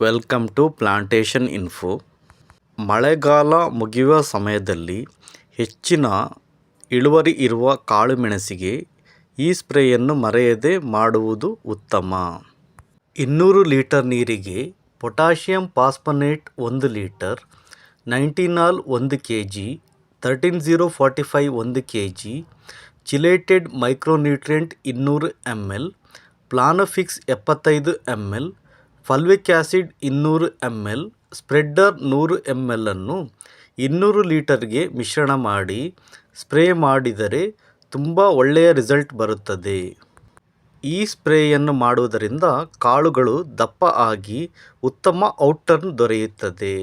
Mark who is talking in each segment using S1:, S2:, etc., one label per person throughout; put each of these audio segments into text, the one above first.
S1: Welcome to plantation info ಮಳೆಗಾಲ ಮುಗಿಯುವ ಸಮಯದಲ್ಲಿ ಹೆಚ್ಚಿನ ಇಳುವರಿ ಇರುವ ಕಾಳುಮೆಣಸಿಗೆ ಈ ಸ್ಪ್ರೇಯನ್ನು ಮರೆಯದೆ ಮಾಡುವುದು ಉತ್ತಮ. ಇನ್ನೂರು ಲೀಟರ್ ನೀರಿಗೆ ಪೊಟ್ಯಾಷಿಯಂ ಪಾಸ್ಪನೇಟ್ ಒಂದು ಲೀಟರ್, ನೈಂಟಿನಾಲ್ ಒಂದು K G thirteen zero forty five ಒಂದು ಕೆ ಜಿ ಚಿಲೇಟೆಡ್ ಮೈಕ್ರೋನ್ಯೂಟ್ರಿಯೆಂಟ್ ಇನ್ನೂರು ಎಂ ಎಲ್, ಪ್ಲಾನಫಿಕ್ಸ್ ಎಪ್ಪತ್ತೈದು ಎಂ ಎಲ್ ಫಲ್ವಿಕ್ ಆ್ಯಸಿಡ್ ಇನ್ನೂರು ಎಂ ಎಲ್, ಸ್ಪ್ರೆಡ್ಡರ್ ನೂರು ಎಂ ಎಲ್ಲನ್ನು ಇನ್ನೂರು ಲೀಟರ್ಗೆ ಮಿಶ್ರಣ ಮಾಡಿ ಸ್ಪ್ರೇ ಮಾಡಿದರೆ ತುಂಬ ಒಳ್ಳೆಯ ರಿಸಲ್ಟ್ ಬರುತ್ತದೆ. ಈ ಸ್ಪ್ರೇಯನ್ನು ಮಾಡುವುದರಿಂದ ಕಾಳುಗಳು ದಪ್ಪ ಆಗಿ ಉತ್ತಮ ಔಟ್ಟರ್ನ್ ದೊರೆಯುತ್ತದೆ.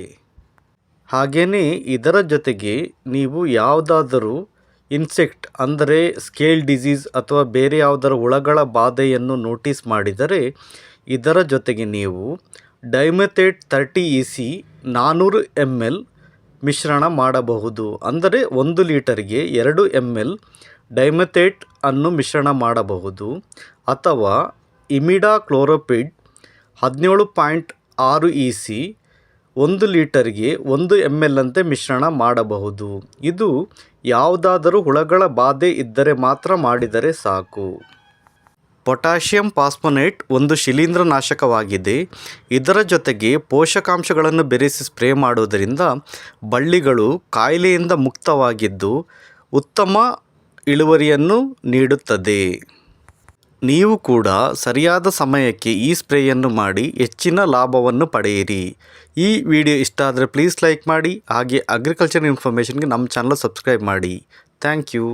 S1: ಹಾಗೆಯೇ ಇದರ ಜೊತೆಗೆ ನೀವು ಯಾವುದಾದರೂ ಇನ್ಸೆಕ್ಟ್ ಅಂದರೆ ಸ್ಕೇಲ್ ಡಿಸೀಸ್ ಅಥವಾ ಬೇರೆ ಯಾವುದರ ಹುಳಗಳ ಬಾಧೆಯನ್ನು ನೋಟಿಸ್ ಮಾಡಿದರೆ ಇದರ ಜೊತೆಗೆ ನೀವು ಡೈಮೆಥೇಟ್ ತರ್ಟಿ ಇ ಸಿ ನಾನ್ನೂರು ಎಂ ಎಲ್ ಮಿಶ್ರಣ ಮಾಡಬಹುದು. ಅಂದರೆ ಒಂದು ಲೀಟರ್ಗೆ ಎರಡು ಎಂ ಎಲ್ ಡೈಮೆಥೇಟ್ ಅನ್ನು ಮಿಶ್ರಣ ಮಾಡಬಹುದು. ಅಥವಾ ಇಮಿಡಾ ಕ್ಲೋರೋಪಿಡ್ ಹದಿನೇಳು ಪಾಯಿಂಟ್ ಆರು ಇ ಸಿ ಒಂದು ಲೀಟರ್ಗೆ ಒಂದು ಎಂ ಎಲ್ ಅಂತೆ ಮಿಶ್ರಣ ಮಾಡಬಹುದು. ಇದು ಯಾವುದಾದರೂ ಹುಳಗಳ ಬಾಧೆ ಇದ್ದರೆ ಮಾತ್ರ ಮಾಡಿದರೆ ಸಾಕು. ಪೊಟ್ಯಾಷಿಯಂ ಪಾಸ್ಪೊನೇಟ್ ಒಂದು ಶಿಲೀಂಧ್ರನಾಶಕವಾಗಿದೆ. ಇದರ ಜೊತೆಗೆ ಪೋಷಕಾಂಶಗಳನ್ನು ಬೆರೆಸಿ ಸ್ಪ್ರೇ ಮಾಡುವುದರಿಂದ ಬಳ್ಳಿಗಳು ಕಾಯಿಲೆಯಿಂದ ಮುಕ್ತವಾಗಿದ್ದು ಉತ್ತಮ ಇಳುವರಿಯನ್ನು ನೀಡುತ್ತದೆ. ನೀವು ಕೂಡ ಸರಿಯಾದ ಸಮಯಕ್ಕೆ ಈ ಸ್ಪ್ರೇಯನ್ನು ಮಾಡಿ ಹೆಚ್ಚಿನ ಲಾಭವನ್ನು ಪಡೆಯಿರಿ. ಈ ವಿಡಿಯೋ ಇಷ್ಟ ಆದರೆ ಪ್ಲೀಸ್ ಲೈಕ್ ಮಾಡಿ, ಹಾಗೆ ಅಗ್ರಿಕಲ್ಚರ್ ಇನ್ಫಾರ್ಮೇಷನ್ಗೆ ನಮ್ಮ ಚಾನಲ್ ಸಬ್ಸ್ಕ್ರೈಬ್ ಮಾಡಿ. Thank you